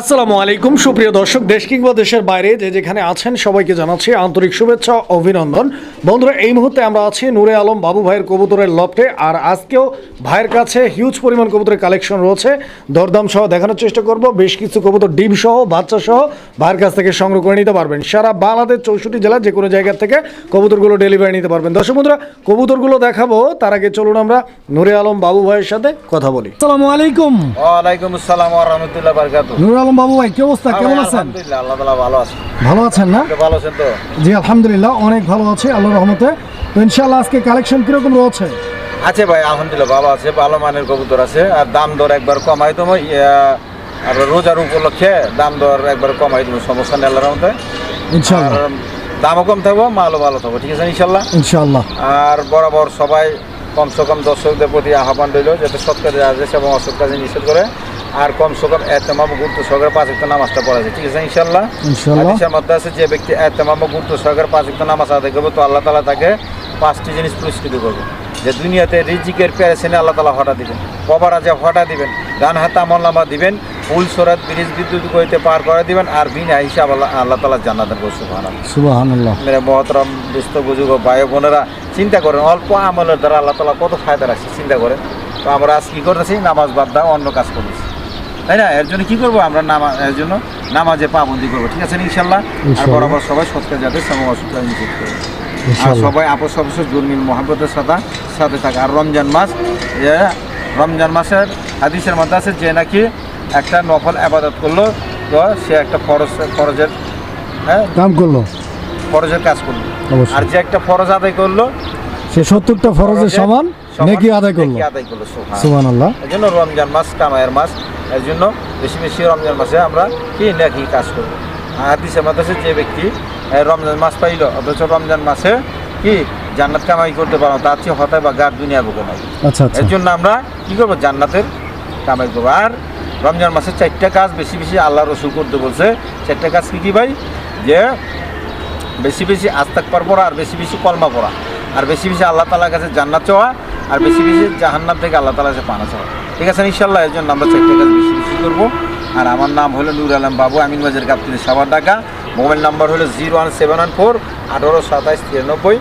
আসসালামু আলাইকুম। সুপ্রিয় দর্শক দেশ কিংবা দেশের বাইরে যে যেখানে আছেন সবাইকে জানাচ্ছি আন্তরিক শুভেচ্ছা অভিনন্দন। বন্ধুরা এই মুহূর্তে আমরা আছি নূরে আলম বাবু ভাইয়ের কবুতরের লফটে আর আজকেও ভাইয়ের কাছে হিউজ পরিমাণ কবুতরের কালেকশন রয়েছে। দরদাম সহ দেখানোর চেষ্টা করব। বেশ কিছু কবুতর ডিম সহ বাচ্চা সহ ভাইয়ের কাছ থেকে সংগ্রহ করে নিতে পারবেন। সারা বাংলাদেশ চৌষট্টি জেলার যে কোনো জায়গা থেকে কবুতরগুলো ডেলিভারি নিতে পারবেন। দর্শক বন্ধুরা কবুতরগুলো দেখাবো। তার আগে চলুন আমরা নূরে আলম বাবু ভাইয়ের সাথে কথা বলি। আসসালামু আলাইকুম। ওয়ালাইকুম আসসালাম ওয়া রাহমাতুল্লাহি ওয়া বারাকাতুহু। নূরে আলম বাবু ভাই কি অবস্থা? কেমন আছেন? আল্লাহ ভালো আছে। ভালো আছেন না? ভালো আছেন তো। জি আলহামদুলিল্লাহ অনেক ভালো আছে আল্লাহর রহমতে। তো ইনশাআল্লাহ আজকে কালেকশন কীরকম রয়েছে? আছে ভাই আলহামদুলিল্লাহ ভালো আছে ভালো মানের কবুতর আছে আর দাম দর একবার কমাই তো আর রোজার উপলক্ষে দাম দর একবার কমাই দেবো সমস্যা নেই আল্লাহ মধ্যে আর ইনশাআল্লাহ দামও কম থাকব মালও ভালো থাকব ঠিক আছে ইনশাল্লাহ ইনশাআল্লাহ। আর বরাবর সবাই কমসে কম দর্শকদের প্রতি আহ্বান রইল যাতে সৎ কাজে আদেশ এবং অসৎ কাজে নিষেধ করে আর কমসে কম এতেমাম গুরুত্ব সহকারে পাঁচ একটা নামাজটা পড়া যায়। ঠিক আছে ইনশাল্লাহ ইনশাআল্লাহ। হাদিসের মধ্যে আছে যে ব্যক্তি এতেমাম গুরুত্ব সহকারে পাঁচ একটা নামাজ আদায় করবে তো আল্লাহ তালা তাকে পাঁচটি জিনিস পুরস্কৃত করবে। যে দুনিয়াতে রিজিকের প্যারেসেনে আল্লাহ তালা হঠা দিবেন। কবারা যে হঠা দিবেন। ডান হাতে আমল নামা দিবেন। ফুল সরাত ব্রিজ বিদ্যুৎ গইতে পার করে দিবেন। আর বিনা হিসাব আল্লাহ আল্লাহ তালা জান্নাতের বানাবেন সুবহানাল্লাহ। মেরে মহতরম দুস্থ বুজুর্গ ভাই বোনেরা চিন্তা করেন অল্প আমলের দ্বারা আল্লাহ তালা কত ফায়দা রাখছে চিন্তা করেন। তো আমরা আজ কী করতেছি? নামাজ বাদ দাও অন্য কাজ করতেছি। তাই না? এর জন্য কি করব? আমরা নামা এর জন্য নামাজে পাবন্দি করব ঠিক আছে ইনশাল্লাহ? আর। বরাবর সবাই সৎকার যাতে সময় অসুবিধা নিষেধ করে আর সবাই আপস অবশ্য জন্মিল মহাব্বতের সাথে সাথে থাকে। আর রমজান মাস রমজান মাসের হাদিসের মধ্যে আছে যে নাকি একটা নফল আবাদত করল তো সে একটা ফরজ ফরজের হ্যাঁ? কাম করল। ফরজের কাজ করল। আর যে একটা ফরজ আদায় করল সে সত্তরটা ফরজের সমান নেকি আদায় করল? আদায় করল সুবহান। সুবহানাল্লাহ। জন্য রমজান মাস কামায়ের মাস এই জন্য বেশি বেশি রমজান মাসে আমরা কি নাকি কাজ করব। হাদিসের মধ্যে যে ব্যক্তি রমজান মাস পাইল অথচ রমজান মাসে কি জান্নাত কামাই করতে পারো তার চেয়ে হতায় বা গার দুনিয়ার বুকে নাই। আচ্ছা আচ্ছা। এর জন্য আমরা কি করব? জান্নাতের কামাই করব। আর রমজান মাসে চারটা কাজ বেশি বেশি আল্লাহ রসুল করতে বলছে। চারটা কাজ কি কি ভাই? যে বেশি বেশি আস্তাক পার পড়া আর বেশি বেশি কলমা পড়া। আর বেশি বেশি আল্লাহ তালার কাছে জান্নাত চাওয়া আর বেশি বেশি জাহান্নাম থেকে আল্লাহ তালার কাছে পানা চাওয়া ঠিক আছে ইনশাল্লাহ এর জন্য আমরা চারটে কাজ বেশি বেশি করব। আর আমার নাম হলো নুর আলম বাবু, আমিন বাজার কাপ্তিনি সাবার ঢাকা। মোবাইল নাম্বার হলো zero one seven one four আঠারো সাতাইশ তিরানব্বই।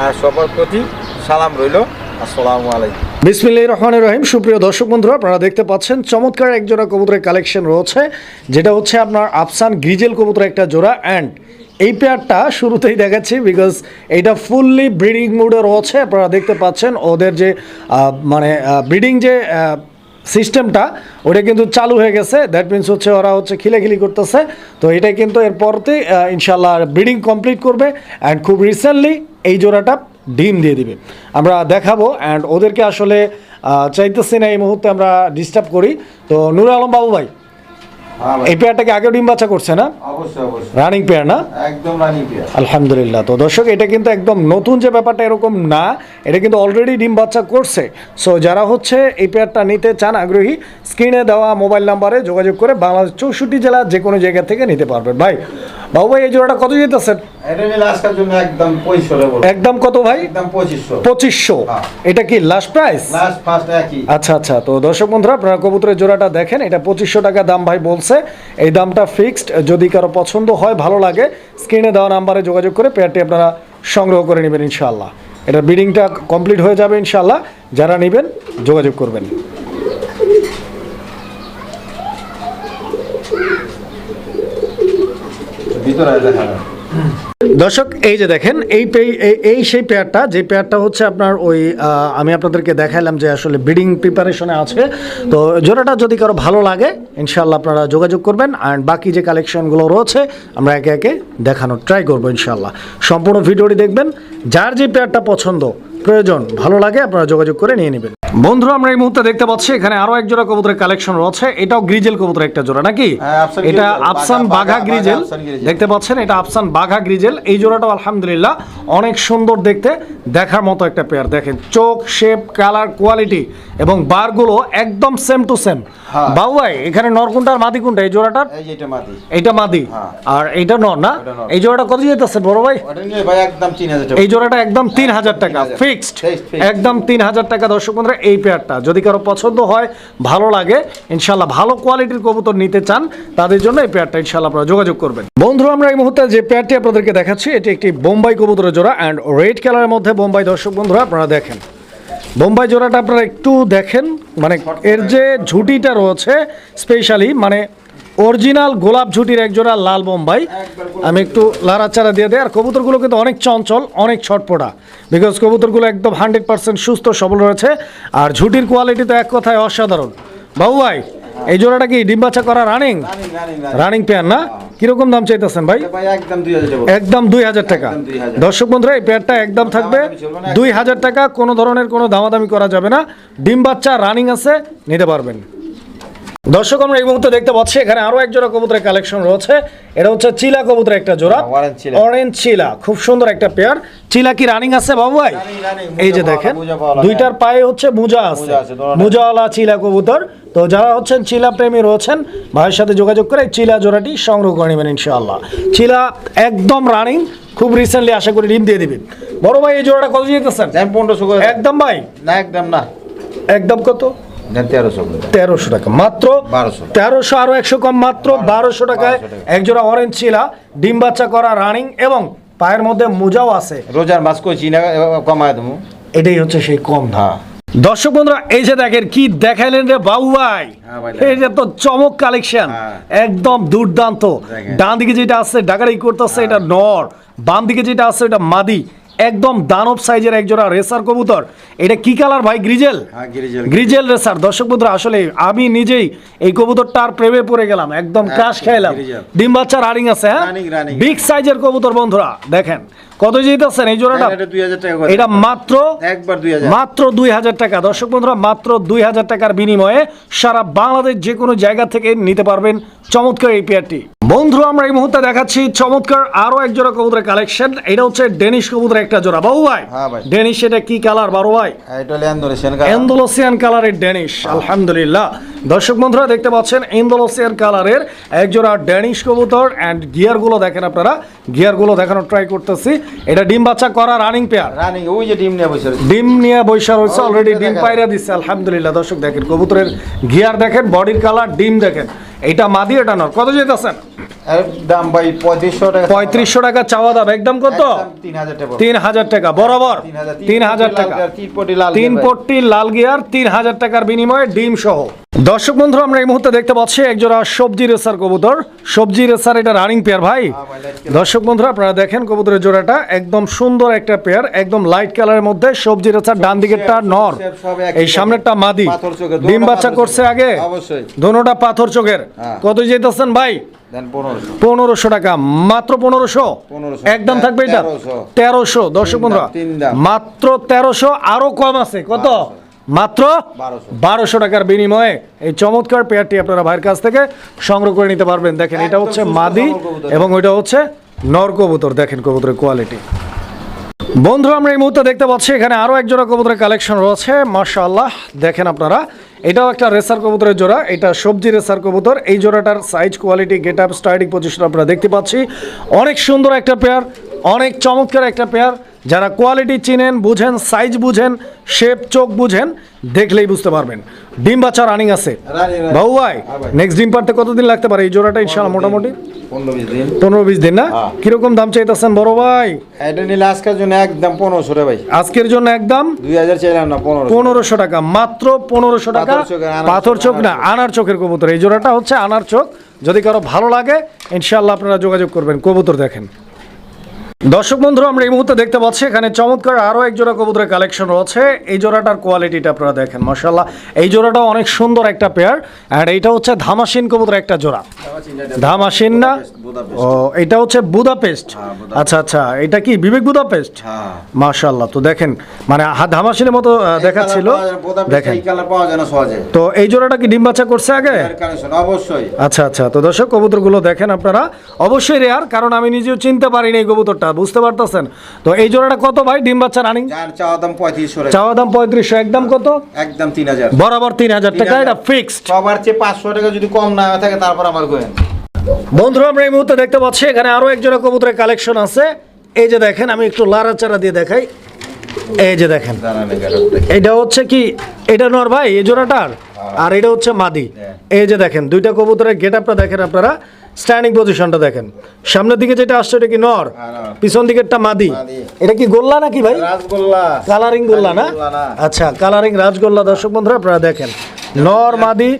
আর সবার প্রতি সালাম রইল। আসসালামু আলাইকুম। বিসমিল্লাহ রহমানির রহিম। সুপ্রিয় দর্শক বন্ধুরা, আপনারা দেখতে পাচ্ছেন চমৎকার এক জোড়া কবুতরের কালেকশন রয়েছে, যেটা হচ্ছে আপনার আফসান গ্রিজেল কবুতরের একটা জোড়া অ্যান্ড এই পেয়ারটা শুরুতেই দেখাচ্ছি বিকজ এইটা ফুললি ব্রিডিং মুডে রয়েছে। আপনারা দেখতে পাচ্ছেন ওদের যে মানে ব্রিডিং যে সিস্টেমটা ওটা কিন্তু চালু হয়ে গেছে। দ্যাট মিনস হচ্ছে ওরা হচ্ছে খিলাখিলি করতেছে। তো এটা কিন্তু এরপরতে ইনশাল্লাহ ব্রিডিং কমপ্লিট করবে অ্যান্ড খুব রিসেন্টলি এই জোড়াটা ডিম দিয়ে দিবে। আমরা দেখাবো অ্যান্ড ওদেরকে আসলে চাইতেছি না এই মুহূর্তে আমরা ডিস্টার্ব করি। তো নুর আলম বাবু ভাই এই পেয়ারটাকে আগেও ডিম বাচ্চা করছে না? রানিং পেয়ার না? একদম রানি আলহামদুলিল্লাহ। তো দর্শক এটা কিন্তু একদম নতুন যে ব্যাপারটা এরকম না এটা কিন্তু অলরেডি ডিম বাচ্চা করছে। সো যারা হচ্ছে এই পেয়ারটা নিতে চান আগ্রহী স্ক্রিনে দেওয়া মোবাইল নাম্বারে যোগাযোগ করে বাংলাদেশ চৌষট্টি জেলা যে কোনো জায়গা থেকে নিতে পারবেন। ভাই বাবু ভাই এই জোড়াটা কত জন্য একদম কত ভাই? পঁচিশশো। হ্যাঁ। এটা কি লাস্ট প্রাইস আচ্ছা আচ্ছা। তো দর্শক বন্ধুরা আপনারা কবুতরের জোড়াটা দেখেন। এটা পঁচিশশো টাকা দাম ভাই বলছে। এই দামটা ফিক্সড যদি কারও পছন্দ হয়, ভালো লাগে স্ক্রিনে দেওয়া নাম্বারে যোগাযোগ করে পেয়ারটি আপনারা সংগ্রহ করে নেবেন ইনশাআল্লাহ। এটা বিডিংটা কমপ্লিট হয়ে যাবে ইনশাআল্লাহ। যারা নেবেন, যোগাযোগ করবেন। ভিতরে দেখা দর্শক, এই যে দেখেন, এই এই সেই পেয়ারটা যে পেয়ারটা হচ্ছে আপনার ওই আমি আপনাদেরকে দেখাইলাম যে আসলে ব্রিডিং প্রিপারেশনে আছে। তো জোড়াটা যদি কারও ভালো লাগে ইনশাল্লাহ আপনারা যোগাযোগ করবেন। অ্যান্ড বাকি যে কালেকশনগুলো রয়েছে, আমরা একে একে দেখানোর ট্রাই করব ইনশাল্লাহ সম্পূর্ণ ভিডিওটি দেখবেন। যার যে পেয়ারটা পছন্দ, প্রয়োজন, ভালো লাগে, আপনারা যোগাযোগ করে নিয়ে নেবেন। বন্ধুরা আমরা এই মুহূর্তে দেখতে পাচ্ছি এখানে আরও এক জোড়া কবুতরের কালেকশন রয়েছে। এটাও গ্রিজেল কবুতরের একটা জোড়া নাকি? হ্যাঁ, এটা আফসান বাঘা- গ্রিজেল। দেখতে পাচ্ছেন এটা আফসান বাঘা গ্রিজেল। এই জোড়াটাও আলহামদুলিল্লাহ অনেক সুন্দর দেখতে দেখার মতো একটা পেয়ার দেখেন চোখ শেপ কালার কোয়ালিটি এবং বারগুলো একদম সেম টু সেম। বাবু ভাই এখানে নরকুন্টা আর মাদি কোনটা এই জোড়াটার এটা এইটা মাদি। হ্যাঁ। আর এইটা নর না? এই জোড়াটা কত যেতেছে বড় ভাই? এই জোড়াটা একদম তিন হাজার টাকা। ফিক্সড। একদম তিন হাজার টাকা। দর্শক বন্ধুরা এই পেয়ারটা যদি কারও পছন্দ হয়, ভালো লাগে ইনশাল্লাহ ভালো কোয়ালিটির কবুতর নিতে চান, তাদের জন্য এই পেয়ারটা ইনশাল্লাহ আপনারা যোগাযোগ করবেন। বন্ধু আমরা এই মুহূর্তে যে পেয়ারটি আপনাদেরকে দেখাচ্ছি, এটি একটি বোম্বাই কবুতরের জোড়া অ্যান্ড রেড কালারের মধ্যে বোম্বাই দর্শক বন্ধুরা, আপনারা দেখেন। বোম্বাই জোড়াটা আপনারা একটু দেখেন মানে এর যে ঝুটিটা রয়েছে স্পেশালি মানে অরিজিনাল গোলাপ ঝুটির এক জোড়া লাল বোম্বাই। আমি একটু লাড়াচাড়া দিয়ে দেয় আর কবুতরগুলো কিন্তু অনেক চঞ্চল অনেক ছটপটা। বিকজ কবুতরগুলো একদম হান্ড্রেড পার্সেন্ট সুস্থ সবল রয়েছে আর ঝুটির কোয়ালিটি তো এক কথায় অসাধারণ। বাবু ভাই এই জোড়াটা কি ডিম বাচ্চা করা রানিং রানিং পেয়ার না? কীরকম দাম চাইতেছেন ভাই? একদম দুই হাজার টাকা। একদম 2000 দর্শক বন্ধুরা এই পেয়ারটা একদম থাকবে দুই হাজার টাকা কোনো ধরনের কোনো দামাদামি করা যাবে না। ডিম বাচ্চা রানিং আছে নিতে পারবেন। দর্শক আমরা এই মুহূর্তে দেখতে পাচ্ছি এখানে আরও এক জোড়া কবুতরের কালেকশন রয়েছে। এটা হচ্ছে চিলা কবুতরের একটা জোড়া। হ্যাঁ, orange চিলা। অরেঞ্জ চিলা খুব সুন্দর একটা পেয়ার চিলা কি রানিং আছে বাবু ভাই? এই যে দেখেন দুইটার পায়ে হচ্ছে মুজা আছে। মোজাওয়ালা চিলা কবুতর। তো যারা হচ্ছেন চিলা প্রেমী রয়েছেন ভাইয়ের সাথে যোগাযোগ করে চিলা জোড়াটি সংগ্রহ করে নেবেন ইনশাআল্লাহ। চিলা একদম রানিং খুব রিসেন্টলি আশা করি ডিম দিয়ে দিবেন। বড় ভাই এই জোড়াটা কত করে। একদম ভাই? না একদম না। একদম কত? তেরোশো টাকা। মাত্র তেরোশো আরও একশো কম মাত্র বারোশো টাকায় একজোড়া অরেঞ্জ চিলা ডিম বাচ্চা করা রানিং এবং পায়ের মধ্যে মোজাও আছে। রোজার মাছ কমায় দেবো। এটাই হচ্ছে সেই কম দাম। হ্যাঁ। দর্শক বন্ধুরা এই যে দেখেন কি দেখাইলেন রে বাবু ভাই? হ্যাঁ এই যে তো চমক কালেকশন হ্যাঁ। একদম দুর্দান্ত। ডান দিকে যেটা আছে ডাকারি করতেছে এটা নর। বাম দিকে যেটা আছে এটা মাদি। একদম দানব সাইজের একজোড়া রেসার কবুতর। এটা কি কালার ভাই গ্রিজেল? হ্যাঁ গ্রিজেল রেসার। দর্শক বন্ধুরা আসলে আমি নিজেই এই কবুতরটার প্রেমে পড়ে গেলাম একদম ক্রাশ খাইলাম ডিম বাচ্চা রানিং আছে হ্যাঁ। বিগ সাইজের কবুতর বন্ধুরা দেখেন। কত যেতেছেন এই জোড়াটা? এটা মাত্র একবার মাত্র দুই হাজার টাকা। দর্শক বন্ধুরা মাত্র দুই হাজার টাকার বিনিময়ে সারা বাংলাদেশ যে কোনো জায়গা থেকে নিতে পারবেন চমৎকার এই পেয়ারটি বন্ধুরা আমরা এই মুহূর্তে দেখাচ্ছি চমৎকার আরও এক জোড়া কবুতরের কালেকশন এটা হচ্ছে ডেনিশ কবুতরের একটা জোড়া। বাবু ভাই হ্যাঁ ডেনিশ এটা কি কালার বারো ভাই? ইন্দোনেশিয়ান এন্দোলসিয়ান কালারের ড্যানিশ আলহামদুলিল্লাহ। দর্শক বন্ধুরা দেখতে পাচ্ছেন এন্দোলসিয়ান কালারের একজোড়া ড্যানিশ কবুতর অ্যান্ড গিয়ারগুলো দেখেন আপনারা। গিয়ারগুলো দেখানোর ট্রাই করতেছি। এটা ডিম বাচ্চা করা রানিং পেয়ার রানিং ওই যে ডিম নিয়ে বসে ডিম নিয়ে বৈশা রয়েছে অলরেডি ডিম। পাইরা দিচ্ছে আলহামদুলিল্লাহ। দর্শক দেখেন কবুতরের গিয়ার দেখেন বডির কালার ডিম দেখেন। এটা মাদি এটা নর। কত যেতেছেন? দাম ভাই পঁয়ত্রিশশো টাকা পঁয়ত্রিশশো টাকা চাওয়া দাম। একদম কত? তিন হাজার টাকা। বরাবর। তিন হাজার টাকা। তিন লাল পট্টি লাল গিয়ার তিন হাজার টাকার বিনিময়ে ডিম সহ। দর্শক বন্ধু আমরা এই মুহূর্তে দেখতে পাচ্ছি একজোড়া সবজি রেসার কবুতর। সবজি রেসার এটা রানিং পেয়ার ভাই। হ্যাঁ। দর্শক বন্ধুরা আপনারা দেখেন কবুতরের জোড়াটা। একদম সুন্দর একটা পেয়ার একদম লাইট কালারের মধ্যে সবজি রেসার ডান দিকেরটা নর। এই সামনেরটা মাদি। ডিম বাচ্চা করছে আগে। অবশ্যই। দোনোটা পাথর চোখের। হ্যাঁ। কত যেতেছেন ভাই? পনেরোশো। টাকা মাত্র পনেরোশো? একদম থাকবে এটা? তেরোশো। দর্শক দাম। মাত্র তেরোশো আরও কম আছে। কত? মাত্র বারোশো। টাকার বিনিময়ে এই চমৎকার পেয়ারটি আপনারা ভাইয়ের কাছ থেকে সংগ্রহ করে নিতে পারবেন। দেখেন এটা হচ্ছে মাদি এবং ওইটা হচ্ছে নর কবুতর। দেখেন কবুতরের কোয়ালিটি বন্ধুরা আমরা এই মুহূর্তে দেখতে পাচ্ছি এখানে আরও এক জোড়া কবুতরের কালেকশন রয়েছে। মাশাআল্লাহ দেখেন আপনারা। এটাও একটা রেসার কবুতরের জোড়া, এটা সবজি রেসার কবুতর। এই জোড়াটার size quality get up starting position আপনারা দেখতে পাচ্ছি। অনেক সুন্দর একটা পেয়ার অনেক চমৎকার একটা পেয়ার যারা কোয়ালিটি চিনেন বুঝেন সাইজ বুঝেন শেপ চোখ বুঝেন দেখলেই বুঝতে পারবেন। ডিম বাচ্চা রানিং আছে। বাবু ভাই হ্যাঁ নেক্সট ডিম পারতে কতদিন লাগতে পারে? এই জোড়াটা ইনশাআল্লাহ মোটামুটি? পনেরো বিশ দিন। না? হ্যাঁ। কীরকম দাম চাইতেছেন বড় ভাই? এটা নিলে আজকের জন্য একদম পনেরোশো রে ভাই। আজকের জন্য একদম? দুই হাজার চাইলাম না পনেরোশো। টাকা। মাত্র পনেরোশো টাকা। পাথর চোখ, না আনার চোখের কবুতর। এই জোড়াটা হচ্ছে আনার চোখ। যদি কারও ভালো লাগে ইনশাল্লাহ আপনারা যোগাযোগ করবেন। কবুতর দেখেন। দর্শক বন্ধু, আমরা এই মুহূর্তে দেখতে পাচ্ছি, এখানে চমৎকার আরও এক জোড়া কবুতরের কালেকশন রয়েছে। এই জোড়াটার কোয়ালিটিটা আপনারা দেখেন মশাল্লাহ এই জোড়াটা অনেক সুন্দর একটা পেয়ার আর এইটা হচ্ছে ধামাসিন কবুতরের একটা জোড়া। ধামাসিন না ও এটা হচ্ছে বুদাপেস্ট? হ্যাঁ, আচ্ছা আচ্ছা এটা কি বিবেক বুদাপেস্ট? হ্যাঁ। মাশাল্লাহ তো দেখেন মানে হা- ধামাসিনের মতো দেখাচ্ছিল। দেখেন। এই কালার পাওয়া যায় না সহজে। তো এই জোড়াটা কি ডিম বাচ্চা করছে আগে? অবশ্যই। আচ্ছা আচ্ছা তো দর্শক কবুতরগুলো দেখেন আপনারা। অবশ্যই রেয়ার কারণ আমি নিজেও চিনতে পারিনি এই কবুতরটা বুঝতে পারতেছেন? তো এই জোড়াটা কত ভাই ডিম বাচ্চা রানিং চাওয়া দাম পঁয়ত্রিশশো চাওয়া দাম পঁয়ত্রিশশো একদম কত? একদম তিন হাজার। বরাবর তিন হাজার টাকা এটা ফিক্সড সবার চেয়ে পাঁচশো টাকা যদি কম না থাকে তারপর আমার গোয়েন। বন্ধুরা আমরা এই মুহূর্তে দেখতে পাচ্ছি এখানে আরও এক জোড়া কবুতরের কালেকশন আছে। এই যে দেখেন আমি একটু লাড়াচাড়া দিয়ে দেখাই। এই যে দেখেন এটা হচ্ছে কি এটা নর ভাই এই জোড়াটার? আর এটা হচ্ছে মাদি। এই যে দেখেন দুইটা কবুতরের গেট আপটা দেখেন আপনারা স্ট্যান্ডিং পজিশনটা দেখেন। সামনের দিকে যেটা আসছে এটা কি নর? হ্যাঁ, পিছন দিকেরটা মাদি। মাদি। এটা কি গোল্লা নাকি ভাই? কালারিং গোল্লা না? গোল্লা না। আচ্ছা কালারিং রাজগোল্লা। দর্শক বন্ধুরা আপনারা দেখেন। নর মাদি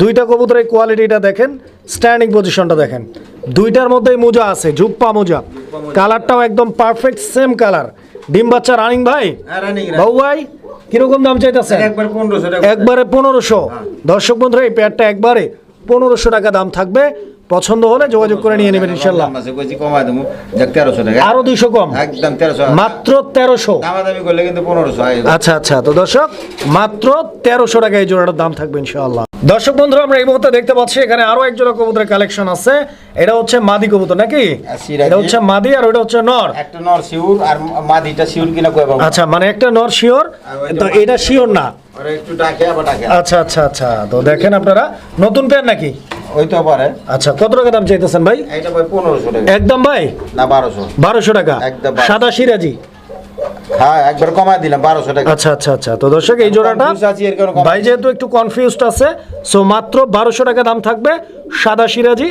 দুইটা কবুতরের কোয়ালিটিটা দেখেন। স্ট্যান্ডিং পজিশনটা দেখেন। দুইটার মধ্যেই মোজা আছে ঝুপ্পা মোজা। কালারটাও একদম পারফেক্ট সেম কালার ডিম বাচ্চা রানিং ভাই? হ্যাঁ। বাবু ভাই কীরকম দাম চাইতেছেন? একবার পনেরোশো একবারে পনেরোশো। দর্শক বন্ধুরা এই প্যাডটা একবারে পনেরোশো টাকা দাম থাকবে। পছন্দ হলে যোগাযোগ করে নিয়ে নেবেন ইনশাল্লাহ আরও দুইশো কম? একদম মাত্র তেরোশো? হয় আচ্ছা আচ্ছা তো দর্শক মাত্র তেরোশো টাকা এই জোড়াটার দাম থাকবে ইনশাআল্লাহ। দর্শক বন্ধুরা আমরা এই মুহূর্তে দেখতে পাচ্ছি এখানে আরও এক জোড়া কবুতরের কালেকশন আছে। এটা হচ্ছে মাদি কবুতর নাকি? এটা হচ্ছে মাদি আর ওটা হচ্ছে নর। একটা নর শিউর আর মাদিটা শিউর কিনা কয় বাবু। আচ্ছা মানে একটা নর শিওর তো এটা শিওর না? আচ্ছা আচ্ছা আচ্ছা তো দেখেন আপনারা নতুন পেয়ার নাকি? ওই তো পারে। আচ্ছা কত টাকা দাম চাইতেছেন ভাই? এটা ভাই পনেরোশো টাকা। একদম ভাই? না বারোশো। বারোশো টাকা? একদম সাদা সিরাজি? হ্যাঁ একবার কমায় দিলাম টাকা। আচ্ছা আচ্ছা আচ্ছা। তো দর্শক এই জোড়াটা ভাই যেহেতু একটু কনফিউজড আছে সো মাত্র বারোশো টাকা দাম থাকবে সাদা সিরাজি।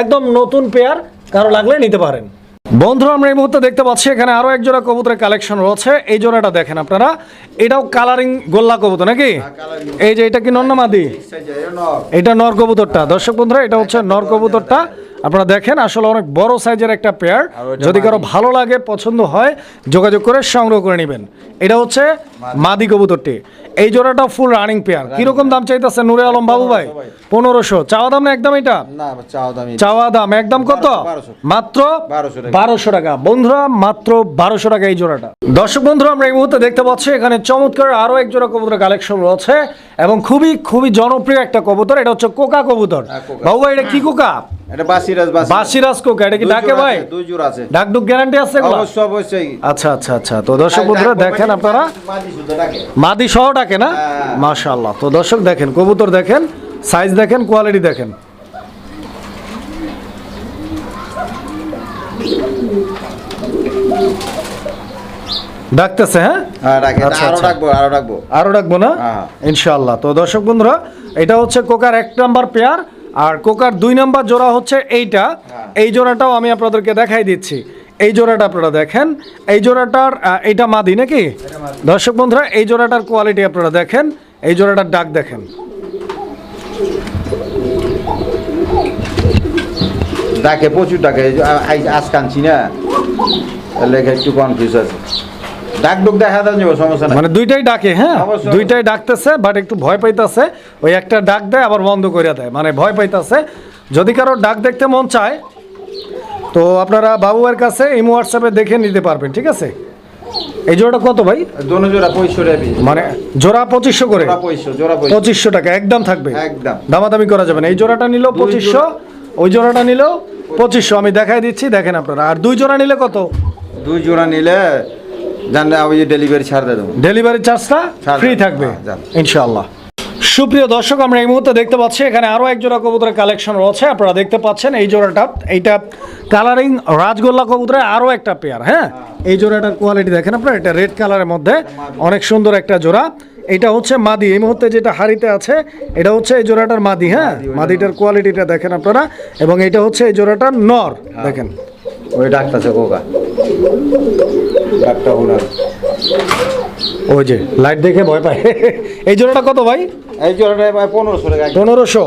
একদম নতুন পেয়ার কারও লাগলে নিতে পারেন। বন্ধুরা আমরা এই মুহূর্তে দেখতে পাচ্ছি এখানে আরও এক জোড়া কবুতরের কালেকশন রয়েছে। এই জোড়াটা দেখেন আপনারা। এটাও কালারিং গোল্লা কবুতর নাকি? এই যে এটা কি নন্নামাদি এটা নর কবুতরটা। দর্শক বন্ধুরা এটা হচ্ছে নর কবুতরটা। আপনারা দেখেন আসলে অনেক বড় সাইজের একটা পেয়ার যদি কারও ভালো লাগে পছন্দ হয় যোগাযোগ করে সংগ্রহ করে নেবেন। এটা হচ্ছে মাদি। কবুতরটি। এই জোড়াটা ফুল রানিং পেয়ার কীরকম দাম চাইতেছে নুরে আলম বাবু ভাই? পনেরোশো। চাওয়া দাম না একদম এটা? না চাওয়া দাম। একদম কত? মাত্র বারোশো টাকা। বন্ধুরা মাত্র বারোশো টাকা এই জোড়াটা। দর্শক বন্ধুরা আমরা এই মুহূর্তে দেখতে পাচ্ছি এখানে চমৎকার আরও এক জোড়া কবুতর কালেকশন রয়েছে এবং খুবই খুবই জনপ্রিয় একটা কবুতর। এটা হচ্ছে কোকা কবুতর। হ্যাঁ, বাবু ভাই এটা কি কোকা? এটা বাসিরাজ বাসিরাজ। কোকা। এটা কি ডাকে জোড়া ভাই? আছে, দুই জোড়া আছে। ডাকডুক গ্যারান্টি আছে অবশ্যই অবশ্যই। আচ্ছা আচ্ছা আচ্ছা। তো দর্শক বন্ধুরা দেখেন আপনারা। মাদি সহ ডাকে না? হ্যাঁ। তো দর্শক দেখেন কবুতর দেখেন সাইজ দেখেন কোয়ালিটি দেখেন। ডাকতেছে হ্যাঁ? হ্যাঁ আচ্ছা, আরও আচ্ছা। ডাকবো আরও ডাকবো। আরও ডাকবো না? হ্যাঁ। ইনশাআল্লাহ। তো দর্শক বন্ধুরা এটা হচ্ছে কোকার এক নাম্বার পেয়ার আর কোকার দুই নাম্বার জোড়া হচ্ছে এইটা। এই জোড়াটাও আমি আপনাদেরকে দেখাই দিচ্ছি। এই জোড়াটা আপনারা দেখেন। এই জোড়াটার এইটা মাদি নাকি? দর্শক বন্ধুরা এই জোড়াটার কোয়ালিটি আপনারা দেখেন। এই জোড়াটার ডাক দেখেন। ডাকে প্রচুর ডাকে। আজ কানছি না। লেখা একটু কনফিউজ আছে। ডাক ডুক দেখা দেন সমস্যা মানে দুইটাই ডাকে হ্যাঁ। দুইটাই ডাকতেছে বাট একটু ভয় পাইতেছে। ওই একটা ডাক দেয় আবার বন্ধ করে দেয়। মানে ভয় পাইতেছে। যদি কারও ডাক দেখতে মন চায় তো আপনারা বাবুয়ের কাছে ইমো হোয়াটসঅ্যাপে দেখে নিতে পারবেন ঠিক আছে? এই জোড়াটা কত ভাই? দোনো জোড়া মানে জোড়া পঁচিশশো করে? পঁচিশশো টাকা একদম থাকবে? একদম। দামাদামি করা যাবে না। এই জোড়াটা নিলেও পঁচিশশো ওই জোড়াটা নিলেও পঁচিশশো। আমি দেখাই দিচ্ছি দেখেন আপনারা। আর দুই জোড়া নিলে কত? দুই জোড়া নিলে জানলে আমি ডেলিভারি ছাড় দেবো। ডেলিভারি চার্জটা ফ্রি থাকবে। হ্যাঁ, যান। ইনশাআল্লাহ। সুপ্রিয় দর্শক আমরা এই মুহূর্তে দেখতে পাচ্ছি এখানে আরও এক জোড়া কবুতরের কালেকশন রয়েছে। আপনারা দেখতে পাচ্ছেন এই জোড়াটা। এইটা কালারিং রাজগোল্লা কবুতরের আরও একটা পেয়ার হ্যাঁ? এই জোড়াটার কোয়ালিটি দেখেন আপনারা এটা রেড কালারের মধ্যে অনেক সুন্দর একটা জোড়া। এটা হচ্ছে মাদি। এই মুহূর্তে যেটা হাড়িতে আছে এটা হচ্ছে এই জোড়াটার মাদি হ্যাঁ? মাদিটার কোয়ালিটিটা দেখেন আপনারা। এবং এটা হচ্ছে এই জোড়াটার নর দেখেন। ওই ডাক্তার কোকা ডাক্তার ওই যে লাইট দেখে ভয় পায়। এই জোড়াটা কত ভাই? এই জোড়াটা ভাই পনেরোশো। পনেরোশো?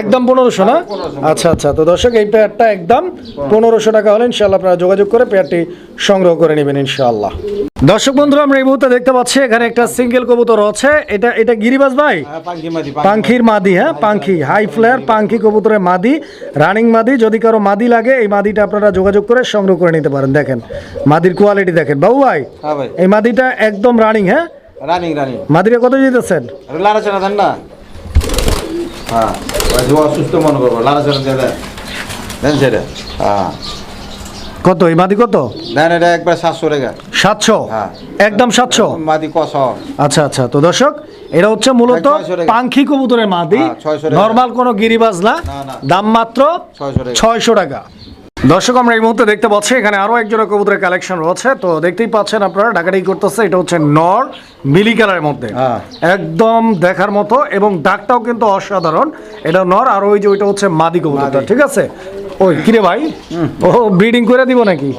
একদম পনেরোশো না? 1500 আচ্ছা আচ্ছা তো দর্শক এই পেয়ারটা একদম পনেরোশো টাকা হলে ইনশাল্লাহ আপনারা যোগাযোগ করে পেয়ারটি সংগ্রহ করে নেবেন ইনশাআল্লাহ। দর্শক বন্ধুরা আমরা এই মুহূর্তে দেখতে পাচ্ছি এখানে একটা সিঙ্গেল কবুতর আছে এটা এটা গিরিবাজ ভাই? হ্যাঁ, পাঙ্খির মাদি হ্যাঁ পাঙ্খি হাই ফ্লেয়ার পাঙ্খি কবুতরের মাদি রানিং মাদি। যদি কারও মাদি লাগে এই মাদিটা আপনারা যোগাযোগ করে সংগ্রহ করে নিতে পারেন। দেখেন মাদির কোয়ালিটি দেখেন। বাবু ভাই হ্যাঁ ভাই। এই মাদিটা একদম রানিং হ্যাঁ? রানিং রানিং মাদিটা কত দিতেছেন লাড়াচাড়া দেন না। হ্যাঁ অসুস্থ মনে করব। লাড়াচাড়া দিয়ে দেন। দেন সেটা। হ্যাঁ। কত? এই মাদি কত? দেন এটা একবার সাতশো টাকা সাতশো? হ্যাঁ। একদম সাতশো? মাদি কষ আচ্ছা আচ্ছা। তো দর্শক এটা হচ্ছে মূলত। পাঙ্খি কবুতরের মাদি। হ্যাঁ, নর্মাল কোনো গিরিবাজ না। না, না। দাম মাত্র ছয়শো টাকা। দর্শক আমরা এই মুহূর্তে দেখতে পাচ্ছি এখানে আরও একজোড়া কবুতরের কালেকশন রয়েছে। তো দেখতেই পাচ্ছেন আপনারা ডাকাডাকি করতেছে এটা হচ্ছে নর মিলি কালারের মধ্যে। হ্যাঁ। একদম দেখার মতো এবং ডাকটাও কিন্তু অসাধারণ। এটা নর আর ওই যে ওইটা হচ্ছে মাদি কবুতরটা ঠিক আছে? ওই কিরে ভাই? ও ব্রিডিং করে দিব নাকি?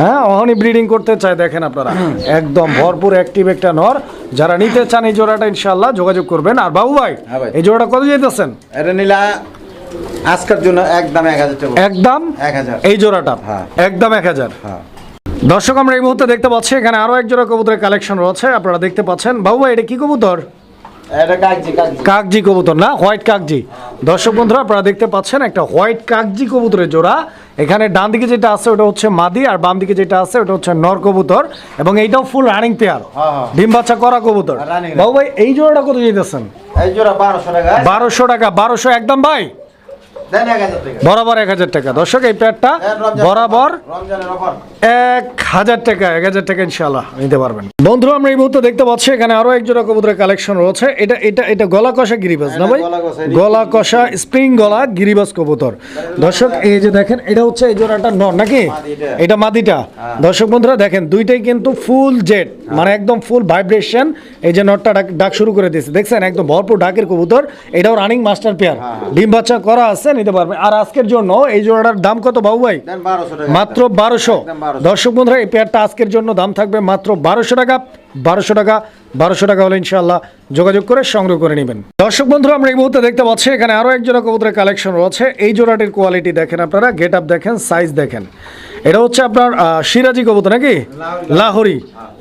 হ্যাঁ অহনি ব্রিডিং করতে চায় দেখেন আপনারা। একদম ভরপুর অ্যাক্টিভ একটা নর। যারা নিতে চান এই জোড়াটা ইনশাল্লাহ যোগাযোগ করবেন। আর বাবু হ্যাঁ ভাই। এই জোড়াটা কত যেতেছেন এটা নিলা আজকের জন্য একদম এক হাজার টাকা। একদম? এক হাজার। এই জোড়াটা? হ্যাঁ। একদম এক হাজার? হ্যাঁ। দর্শক আমরা এই মুহূর্তে দেখতে পাচ্ছি এখানে আরও এক জোড়া কবুতরের কালেকশন রয়েছে আপনারা দেখতে পাচ্ছেন। বাবু ভাই এটা কি কবুতর? কাকজি কবুতর না? হোয়াইট কাকজি। দর্শক বন্ধুরা আপনারা দেখতে পাচ্ছেন একটা হোয়াইট কাকজি কবুতরের জোড়া। এখানে ডান দিকে যেটা আছে ওটা হচ্ছে মাদি আর বাম দিকে যেটা আছে ওটা হচ্ছে নর কবুতর এবং এইটাও ফুল রানিং পেয়ার হ্যাঁ, হ্যাঁ। ডিম বাচ্চা করা কবুতর। বাবু ভাই এই জোড়াটা কত যেতেছেন এই জোড়া বারোশো টাকা। বারোশো টাকা বারোশো একদম ভাই দেন এক হাজার টাকা বরাবর এক হাজার টাকা। দর্শক এই রমজান- বরাবর এক হাজার টাকা এক হাজার টাকা ইনশাল্লাহ নিতে পারবেন। বন্ধুরা আমরা এই মুহূর্তে দেখতে পাচ্ছি এখানে আরও এক জোড়া কবুতরের কালেকশন রয়েছে। এটা এটা এটা গলা কষা গিরিবাজ না ভাই? গলা কষা, স্প্রিং গলা গিরিবাজ কবুতর। দর্শক এই যে দেখেন এটা হচ্ছে এই জোড়াটা নর নাকি? এটা মাদিটা। দর্শক বন্ধুরা দেখেন দুইটাই কিন্তু ফুল জেট মানে একদম ফুল ভাইব্রেশন। এই যে নটটা ডাক শুরু করে দিয়েছে। দেখছেন একদম ভরপুর ডাকের কবুতর। এটাও রানিং মাস্টার পেয়ার। ডিম বাচ্চা করা আছে নিতে পারবেন আর আজকের জন্য এই জোড়াটার দাম কত বাবু ভাই? মাত্র বারোশো। দর্শক বন্ধুরা এই পেয়ারটা আজকের জন্য দাম থাকবে মাত্র বারোশো টাকা। বারোশো টাকা বারোশো টাকা হলে ইনশাল্লাহ যোগাযোগ করে সংগ্রহ করে নেবেন। দর্শক বন্ধুরা আমরা এই মুহূর্তে দেখতে পাচ্ছি এখানে আরও একজনের জোড়া কবুতরের কালেকশন রয়েছে। এই জোড়াটির কোয়ালিটি দেখেন আপনারা গেট আপ দেখেন সাইজ দেখেন। এটা হচ্ছে আপনার সিরাজি কবুতর নাকি? লাহোরি।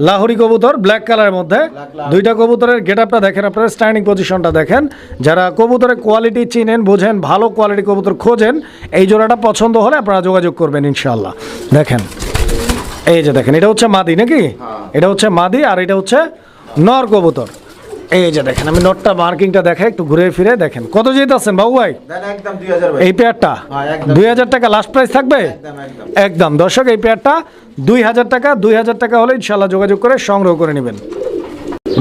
লাহোরি। কবুতর ব্ল্যাক কালারের মধ্যে। দুইটা কবুতরের গেট আপটা দেখেন আপনার স্ট্যান্ডিং পজিশনটা দেখেন। যারা কবুতরের কোয়ালিটি চিনেন বোঝেন ভালো কোয়ালিটি কবুতর খোঁজেন এই জোড়াটা পছন্দ হলে আপনারা যোগাযোগ করবেন ইনশাল্লাহ দেখেন এই যে দেখেন এটা হচ্ছে মাদি নাকি? এটা হচ্ছে মাদি আর এটা হচ্ছে নর কবুতর। এই যে দেখেন আমি নটটা মার্কিংটা দেখাই একটু ঘুরে ফিরে দেখেন। কত যেতেছেন বাবু ভাই? এই পেয়ারটা? হ্যাঁ, দুই হাজার টাকা লাস্ট প্রাইস থাকবে? একদম দর্শক এই পেয়ারটা দুই হাজার টাকা দুই হাজার টাকা হলে ইনশাল্লাহ যোগাযোগ করে সংগ্রহ করে নেবেন।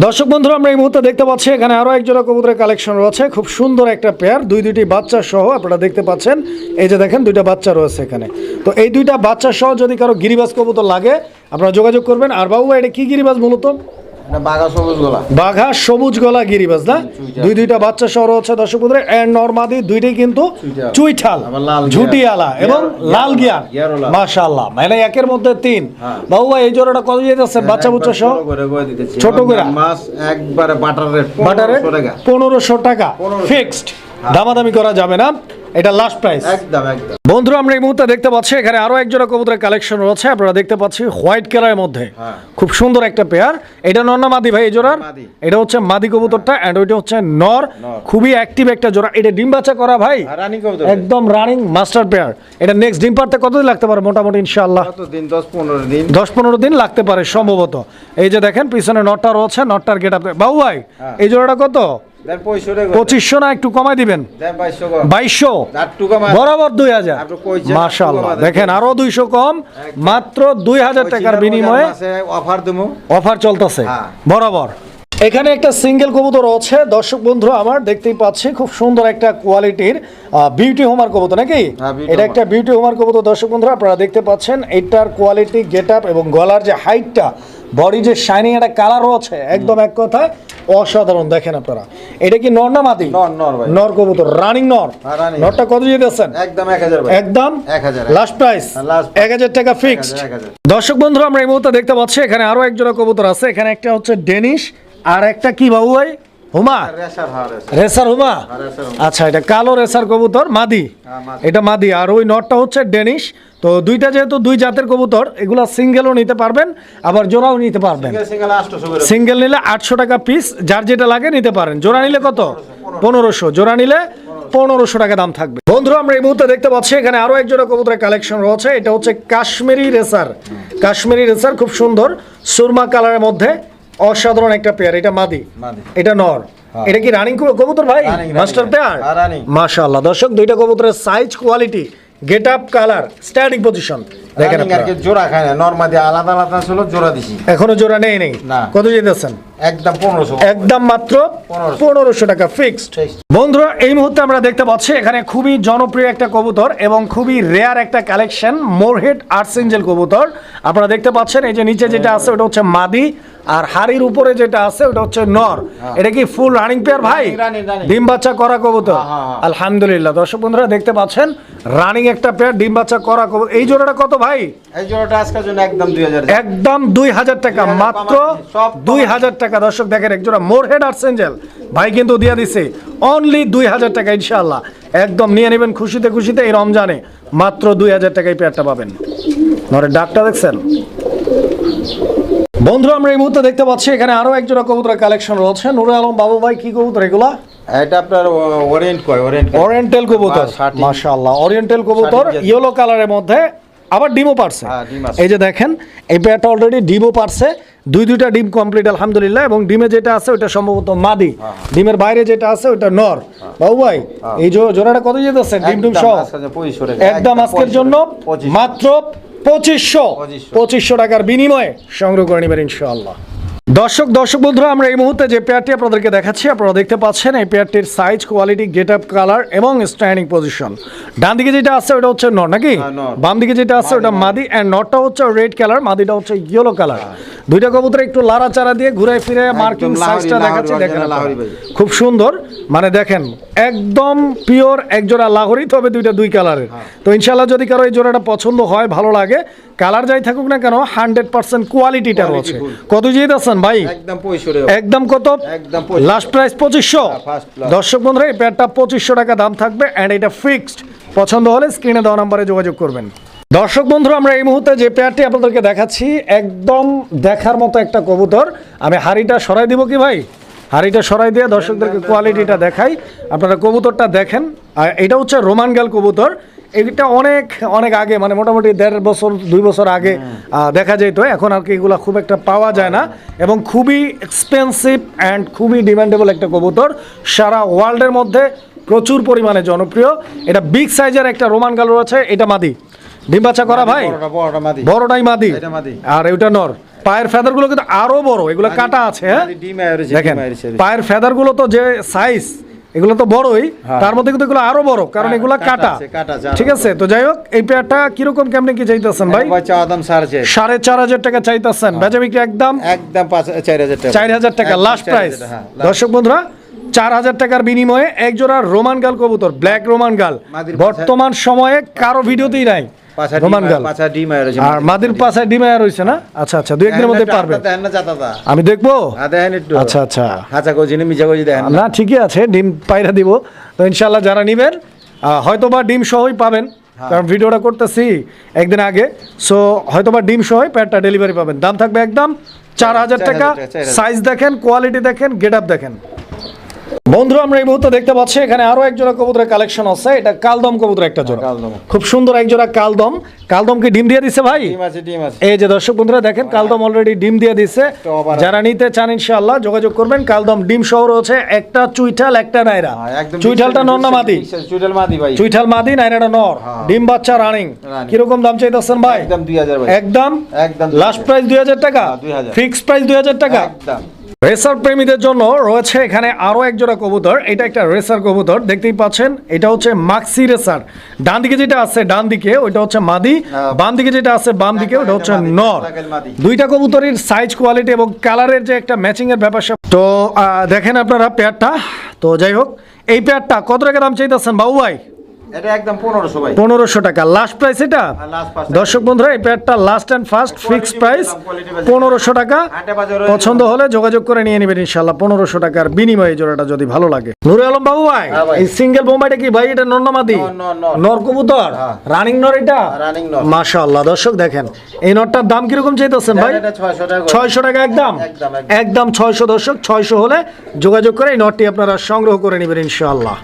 দর্শক বন্ধুরা আমরা এই মুহূর্তে দেখতে পাচ্ছি এখানে আরও এক জোড়া কবুতরের কালেকশন রয়েছে। খুব সুন্দর একটা পেয়ার দুই দুইটি বাচ্চা সহ আপনারা দেখতে পাচ্ছেন। এই যে দেখেন দুইটা বাচ্চা রয়েছে এখানে। তো এই দুইটা বাচ্চা সহ যদি কারও গিরিবাজ কবুতর লাগে আপনারা যোগাযোগ করবেন। আর বাবু এটা কি গিরিবাজ মূলত? বাঘা সবুজ গোলা। গিরিবাজ না? দুই দুইটা বাচ্চা সহ রয়েছে দর্শক বন্ধুরা। এন্ড নর্মাদি দুইটাই কিন্তু চুইঠাল। ঝুটিয়ালা এবং লাল গিয়ার। লাল। মাশাআল্লাহ। মানে একের মধ্যে তিন। হ্যাঁ। বাবু ভাই এই জোড়াটা কত যেতেছে বাচ্চা বুচ্চা সহ? ছোট করে? মাছ একবারে বাটার রেট বাটারে বাটারে টাকা। পনেরোশো। টাকা ফিক্সড দামাদামি করা যাবে না। এটা লাস্ট প্রাইস একদম একদম। বন্ধুরা আমরা এই মুহূর্তে দেখতে পাচ্ছি এখানে আরও এক জোড়া কবুতরের কালেকশন রয়েছে। আপনারা দেখতে পাচ্ছি হোয়াইট কালারের মধ্যে। হ্যাঁ। খুব সুন্দর একটা পেয়ার এটা নর না মাদি ভাই এই জোড়ার? এটা হচ্ছে মাদি কবুতরটা এন্ড ওইটা হচ্ছে নর। খুবই অ্যাক্টিভ একটা জোড়া। এটা ডিম বাচ্চা করা ভাই? রানী কবুতর। একদম রানিং মাস্টার পেয়ার এটা নেক্সট ডিম পারতে কতদিন লাগতে পারে মোটামুটি ইনশাআল্লাহ? দিন দশ পনেরো দিন। দশ পনেরো দিন লাগতে পারে সম্ভবত। এই যে দেখেন পিছনে নটটা রয়েছে নটটার গেট আপে বাবু ভাই হ্যাঁ। এই জোড়াটা কত? পঁচিশশো না একটু কমাই দিবেন? বাইশশো বরাবর দুই হাজার। কমাতে দেখেন আরও দুইশো কম মাত্র দুই হাজার টাকার বিনিময়ে অফার দেবো অফার চলতেছে। হ্যাঁ। বরাবর। এখানে একটা সিঙ্গেল কবুতর আছে। দর্শক বন্ধু আমার দেখতেই পাচ্ছি খুব সুন্দর একটা কোয়ালিটির বিউটি হোমার কবুতর নাকি? হ্যাঁ, এটা একটা বিউটি হোমার কবুতর দর্শক বন্ধুরা আপনারা দেখতে পাচ্ছেন। এটার কোয়ালিটি গেট আপ এবং গলার যে হাইটটা বডি যে শাইনিং একটা কালার রয়েছে একদম এক কথা অসাধারণ দেখেন আপনারা। এটা কি নর না মাদি? নর, কবুতর রানিং নর। হ্যাঁ। নরটা কত দিয়ে যেতেছেন একদম এক হাজার একদম। লাস্ট প্রাইস হ্যাঁ, এক হাজার টাকা ফিক্সড দর্শক বন্ধু আমরা এই মুহূর্তে দেখতে পাচ্ছি এখানে আরও একজোড়া কবুতর আছে এখানে একটা হচ্ছে ডেনিশ আর একটা কি বাবু ভাই? হুমা হ্যাঁ রেসার হুমা হ্যাঁ, রেসার হুমা। আচ্ছা এটা কালো রেসার কবুতর মাদি? হ্যাঁ, এটা মাদি আর ওই নটটা হচ্ছে ডেনিশ। তো দুইটা যেহেতু দুই জাতের কবুতর এগুলা সিঙ্গেলও নিতে পারবেন আবার জোড়াও নিতে পারবেন। সিঙ্গেল নিলে আটশো টাকা পিস যার যেটা লাগে নিতে পারেন। জোড়া নিলে কত? পনেরোশো। জোড়া নিলে পনেরোশো টাকা দাম থাকবে। বন্ধুরা আমরা এই মুহূর্তে দেখতে পাচ্ছি এখানে আরও এক জোড়া কবুতরের কালেকশন রয়েছে। এটা হচ্ছে কাশ্মীরি রেসার। কাশ্মীরি রেসার খুব সুন্দর সুরমা কালারের মধ্যে। অসাধারণ একটা পেয়ার এটা মাদি। এটা নর। হ্যাঁ। এটা কি রানিং কবুতর ভাই? মাস্টার পেয়ার হ্যাঁ, মাশাআল্লাহ। দর্শক দুইটা কবুতরের size quality get up colour standing position দেখেন আপনারা। জোড়া খায় না। নর্মাদি আলাদা আলাদা ছিল জোড়া দিছি। এখনও জোড়া নেই নেই? কত যেতেছেন? একদম পনেরোশো। একদম মাত্র 1500 টাকা ফিক্সড বন্ধুরা এই মুহূর্তে আমরা দেখতে পাচ্ছি এখানে খুবই জনপ্রিয় একটা কবুতর এবং খুবই রেয়ার একটা কালেকশন মোরহেড আর্সেঞ্জেল কবুতর। আপনারা দেখতে পাচ্ছেন এই যে নিচে যেটা আছে ওটা হচ্ছে মাদি। আর হাড়ির উপরে যেটা আছে ওটা হচ্ছে নর। এটা কি ফুল রানিং পেয়ার ভাই। ডিম বাচ্চা করা কবুতর। হ্যাঁ, হ্যাঁ, হ্যাঁ। আলহামদুলিল্লাহ। দর্শক বন্ধুরা দেখতে পাচ্ছেন রানিং একটা পেয়ার ডিম বাচ্চা করা কবুতর। এই জোড়াটা কত ভাই? এই জোড়াটা আজকের জন্য একদম দুই হাজার একদম দুই হাজার টাকা। মাত্র পামার- সব দুই পামার- হাজার টাকা। দর্শক দেখেন একজোড়া মোর হেড আর্সেঞ্জেল ভাই কিন্তু দিয়ে দিছে। অনলি দুই হাজার টাকা ইনশাল্লাহ একদম নিয়ে নেবেন খুশিতে খুশিতে এই রমজানে। মাত্র দুই হাজার টাকায় পেয়ারটা পাবেন। নরে ডাকটা দেখছেন? বন্ধু আমরা এই মুহূর্তে দেখতে পাচ্ছি এখানে আরও একজোড়া কবুতরের কালেকশন রয়েছে। নুরে আলম বাবু ভাই কি কবুতর এগুলা? এটা আপনার ওরিয়েন্ট কয় ওরিয়েন্ট ওরিয়েন্টাল কবুতর। মাশাআল্লাহ ওরিয়েন্টাল কবুতর ইয়েলো কালারের মধ্যে। আবার ডিমও পারছে। হ্যাঁ, ডিম আছে। এই যে দেখেন এই পেয়ারটা অলরেডি ডিমও পারছে। দুই দুইটা ডিম কমপ্লিট আলহামদুলিল্লাহ। এবং ডিমে যেটা আছে ওটা সম্ভবত মাদি। হ্যাঁ। ডিমের বাইরে যেটা আছে ওটা নর। বাবু ভাই এই জোড়াটা কত যেতেছে ডিম ডিম সহ? একদম আজকের জন্য মাত্র পঁচিশশো। পঁচিশশো। টাকার বিনিময়ে সংগ্রহ করে নেবেন ইনশাআল্লাহ। দর্শক দর্শক বন্ধুরা আমরা এই মুহূর্তে যে পেয়ারটি আপনাদেরকে দেখাচ্ছি আপনারা দেখতে পাচ্ছেন এই পেয়ারটির size quality get up colour এবং স্ট্যান্ডিং পজিশন ডান দিকে যেটা আছে ওটা হচ্ছে নর নাকি? হ্যাঁ, বাম দিকে যেটা আছে ওটা মাদি এন্ড নটটা হচ্ছে রেড কালার মাদিটা হচ্ছে ইয়েলো কালার দুইটা কবুতর একটু লাড়া চারা দিয়ে ঘুরে ফিরে মার্কিং সাইজটা দেখাচ্ছি দেখেন। খুব সুন্দর। মানে দেখেন একদম পিওর এক জোড়া লাহোরি তবে দুইটা দুই কালারের হ্যাঁ। তো ইনশাল্লাহ যদি কারও এই জোড়াটা পছন্দ হয় ভালো লাগে কালার যাই থাকুক না কেন হান্ড্রেড পার্সেন্ট কোয়ালিটিটা রয়েছে। কত যেতেছেন ভাই? একদম কত? লাস্ট প্রাইস পঁচিশশো। হ্যাঁ। দর্শক বন্ধুরা এই প্যাডটা পঁচিশশো টাকা দাম থাকবে অ্যান্ড এটা ফিক্সড পছন্দ হলে স্ক্রিনে দেওয়া নাম্বারে যোগাযোগ করবেন। দর্শক বন্ধুরা আমরা এই মুহূর্তে যে পেয়ারটি আপনাদেরকে দেখাচ্ছি একদম দেখার মতো একটা কবুতর। আমি হাড়িটা সরাই দিব কি ভাই? হাড়িটা সরাই দিয়ে দর্শকদেরকে কোয়ালিটিটা দেখাই। আপনারা কবুতরটা দেখেন। আর এটা হচ্ছে রোমান গাল কবুতর। এইটা অনেক অনেক আগে মানে মোটামুটি দেড় বছর দুই বছর আগে দেখা যেত এখন আর কি এগুলো খুব একটা পাওয়া যায় না। এবং খুবই এক্সপেন্সিভ অ্যান্ড খুবই ডিমান্ডেবল একটা কবুতর। সারা ওয়ার্ল্ডের মধ্যে প্রচুর পরিমাণে জনপ্রিয়। এটা বিগ সাইজের একটা রোমান গাল আছে এটা মাদি। ডিম বাচ্চা করা ভাই? বড়টাই মাদি। আর এটা নর। পায়ের ফেদারগুলো কিন্তু আরও বড় এগুলো কাটা আছে হ্যাঁ। দেখেন পায়ের ফেদারগুলো তো যে সাইজ এগুলো তো বড়ই হ্যাঁ। তার মধ্যে কিন্তু এগুলো আরও বড় কারণ হ্যাঁ, এগুলো কাটা ঠিক আছে তো যাই হোক এই পেয়ারটা কীরকম কেমনে কি চাইতেছেন ভাই? দাম সাড়ে চার। হাজার টাকা চাইতেছেন। বেচা বিক্রি একদম? একদম চার হাজার টাকা। চার হাজার টাকা লাস্ট প্রাইস হ্যাঁ। দর্শক বন্ধুরা চার হাজার টাকার বিনিময়ে এক জোড়া রোমান গাল কবুতর ব্ল্যাক রোমান গাল। বর্তমান সময়ে কারও ভিডিওতেই নাই। আর মাদির পাশায় ডিমায়া রয়েছে না? আচ্ছা আচ্ছা দুই একদিনের মধ্যে পারবে। দেখেন না চাতা আমি দেখব? হ্যাঁ দেখেন একটু। আচ্ছা আচ্ছা। হাঁচা করছি মিজা করছি দেখেন না। ঠিকই আছে ডিম পায়রা দিব। তো ইনশাল্লাহ যারা নেবেন হয়তো বা ডিম সহই পাবেন। হ্যাঁ। কারণ ভিডিওটা করতেছি একদিন আগে। সো হয়তো বা ডিম সহই প্যাডটা ডেলিভারি পাবেন। দাম থাকবে একদম চার হাজার টাকা। টাকা, 4,000 সাইজ দেখেন কোয়ালিটি দেখেন গেট আপ দেখেন। বন্ধুরা আমরা এই মুহূর্তে দেখতে পাচ্ছি এখানে আরও এক জোড়া কবুতরের কালেকশন আছে। এটা কালদম কবুতর একটা জোড়া। খুব সুন্দর এক জোড়া কালদম। কালদম কি ডিম দিয়ে দিছে ভাই? ডিম আছে ডিম আছে। এই যে দর্শক বন্ধুরা দেখেন কালদম অলরেডি ডিম দিয়ে দিছে। যারা নিতে চান ইনশাআল্লাহ যোগাযোগ করবেন। কালদম ডিম সহ রয়েছে একটা চুইঠাল একটা নাইরা। হ্যাঁ, চুইঠালটা নর না মাদি? চুইটাল মাদি ভাই। চুইঠাল মাদি নাইরাটা নর। হ্যাঁ। ডিম বাচ্চা রানিং Running। কীরকম দাম চাইতেছেন ভাই? একদম দুই হাজার ভাই। একদম? একদম লাস্ট প্রাইস দুই হাজার টাকা? হ্যাঁ, 2000 ফিক্স প্রাইস দুই হাজার টাকা? একদম। রেসার প্রেমীদের জন্য রয়েছে এখানে আরও এক জোড়া কবুতর। এটা একটা রেসার কবুতর দেখতেই পাচ্ছেন। এটা হচ্ছে মাক্সি রেসার। ডান দিকে যেটা আছে ডান দিকে ওইটা হচ্ছে মাদি। হ্যাঁ। বাম দিকে যেটা আছে বাম দিকে ওটা হচ্ছে মাদি, নর। দুইটা কবুতরের সাইজ কোয়ালিটি এবং কালারের যে একটা ম্যাচিং এর ব্যাপার। তো আহ, দেখেন আপনারা পেয়ারটা তো যাই হোক এই পেয়ারটা কত টাকা দাম চাইতেছেন বাবু ভাই? এটা একদম ভাই। টাকা। লাস্ট প্রাইস এটা? হ্যাঁ, last price। দর্শক বন্ধুরা এই পেয়ারটা last and first fix Quality price বললাম, quality বললাম। পনেরোশো টাকা। হাটে বাজারে পছন্দ হলে যোগাযোগ করে নিয়ে নেবেন ইনশাল্লাহ পনেরোশো টাকার বিনিময়ে জোড়াটা যদি ভালো লাগে। নুরে আলম বাবু ভাই হ্যাঁ। এই সিঙ্গেল বোম্বাইটা কি ভাই? এটা নর্নামাদি? নর, কবুতর? হ্যাঁ। রানিং নর এটা? রানিং নর। মাশাআল্লাহ। দর্শক দেখেন এই নরটার দাম কীরকম চাইতেছেন ভাই? এটা ছয়শো টাকা একদম? একদম, একদম। একদম ছয়শো দর্শক ছয়শো হলে যোগাযোগ করে এই নটটি আপনারা সংগ্রহ করে নেবেন ইনশাআল্লাহ।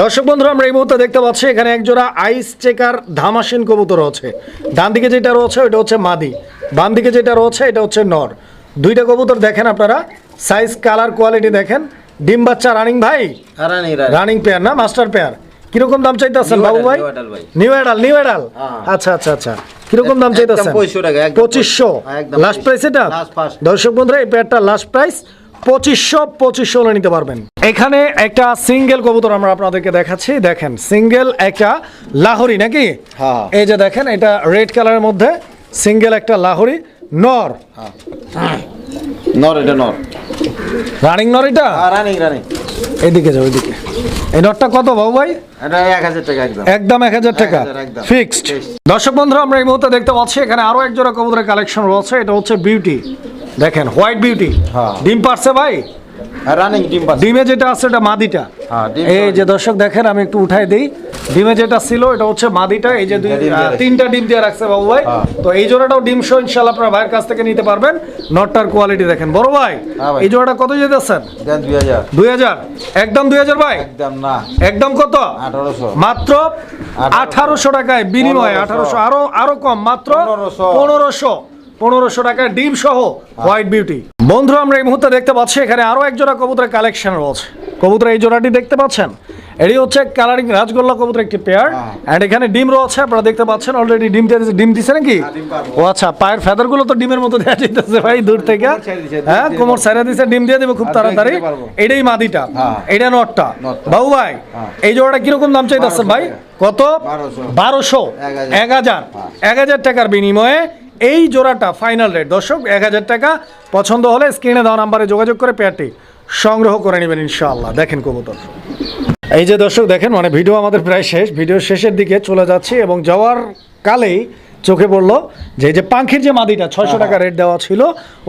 দর্শক বন্ধুরা আমরা এই মুহূর্তে দেখতে পাচ্ছি এখানে একজোড়া আইস চেকার ধামাসিন কবুতর আছে ডান দিকে যেটা রয়েছে ওটা হচ্ছে মাদি। বাম দিকে যেটা রয়েছে এটা হচ্ছে নর। দুইটা কবুতর দেখেন আপনারা সাইজ কালার কোয়ালিটি দেখেন। ডিম বাচ্চা রানিং ভাই? হ্যাঁ, রানিং, পেয়ার না মাস্টার পেয়ার কীরকম দাম চাইতেছেন বাবু ভাই। নিউ এডাল নিউ এডাল হ্যাঁ। আচ্ছা আচ্ছা আচ্ছা। কীরকম দাম চাইতেছেন? 2500 টাকা, একদম পঁচিশশো? লাস্ট প্রাইস এটা? 2500 Last first। দর্শক বন্ধুরা এই পেয়ারটা লাস্ট প্রাইস পঁচিশশো পঁচিশশো হলে নিতে পারবেন। এখানে একটা সিঙ্গেল কবুতর আমরা আপনাদেরকে দেখাচ্ছি। দেখেন সিঙ্গেল একটা লাহরি নাকি? হ্যাঁ। এই যে দেখেন এটা রেড কালারের মধ্যে সিঙ্গেল একটা লাহরি নর। নর এটা নর। রানিং নর এটা? Running running. এইদিকে যাও ওইদিকে এই নটটা কত বাবু ভাই? একদম। এক হাজার টাকা। ফিক্সড দর্শক বন্ধুরা আমরা এই মুহূর্তে দেখতে পাচ্ছি এখানে আরও এক জোড়া কবুতরের কালেকশন রয়েছে। এটা হচ্ছে বিউটি দেখেন হোয়াইট বিউটি হ্যাঁ। ডিম পারছে ভাই? রানিং ডিম পাস ডিমে যেটা আছে এটা মাদিটা। হ্যাঁ, এই যে দর্শক দেখেন আমি একটু উঠাই দিই। ডিমে যেটা ছিল এটা হচ্ছে মাদিটা। এই যে দুই ডিম। তিনটা ডিম দিয়ে রাখছে বাবু ভাই। হ্যাঁ। তো এই জোড়াটাও ডিম শো ইনশাল্লাহ আপনার ভাইয়ের কাছ থেকে নিতে পারবেন। নটটার কোয়ালিটি দেখেন। বড় ভাই হ্যাঁ এই জোড়াটা কত যেতেছেন? দুই হাজার। একদম দুই হাজার ভাই? একদম না। একদম কত? মাত্র আঠারোশো। টাকায় বিনিময়ে আঠারোশো। আরও আরও কম মাত্র 1500 পনেরোশো। পনেরোশো টাকা ডিম সহ হোয়াইট বিউটি বন্ধুরা আমরা এই মুহূর্তে দেখতে পাচ্ছি এখানে আরও এক জোড়া কবুতরের কালেকশন রয়েছে কবুতর এই জোড়াটি দেখতে পাচ্ছেন এটি হচ্ছে কালারিং রাজগোল্লা কবুতর একটি পেয়ার। এন্ড এখানে ডিম রয়েছে আপনারা দেখতে পাচ্ছেন অলরেডি ডিম দিয়ে- ডিম দিছে নাকি হ্যাঁ। ও আচ্ছা পায়ের ফেদারগুলো তো ডিমের মতো দেখা যাইতেছে ভাই দূর থেকে হ্যাঁ কোমর। সাইরা দিছে ডিম দিয়ে দেবে খুব তাড়াতাড়ি এটাই মাদিটা হ্যাঁ। এটা নটটা। বাবু ভাই হ্যাঁ। এই জোড়াটা কীরকম দাম চাইতেছেন ভাই কত বারোশো। এক হাজার। এক হাজার টাকার বিনিময়ে এই জোড়াটা ফাইনাল রেট দর্শক এক হাজার টাকা পছন্দ হলে স্ক্রিনে দেওয়া নাম্বারে যোগাযোগ করে পেয়ারটি সংগ্রহ করে নেবেন ইনশাআল্লাহ। দেখেন কবুতর। এই যে দর্শক দেখেন মানে ভিডিও আমাদের প্রায় শেষ। ভিডিও শেষের দিকে চলে যাচ্ছি এবং যাওয়ার কালেই চোখে পড়ল যে এই যে পাখির যে মাদিটা ছয়শো টাকা রেট দেওয়া ছিল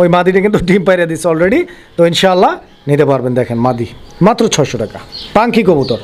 ওই মাদিটা কিন্তু ডিম পাইরে দিচ্ছে অলরেডি তো ইনশাআল্লাহ নিতে পারবেন দেখেন মাদি। মাত্র ছয়শো টাকা। পাঙ্খি কবুতর।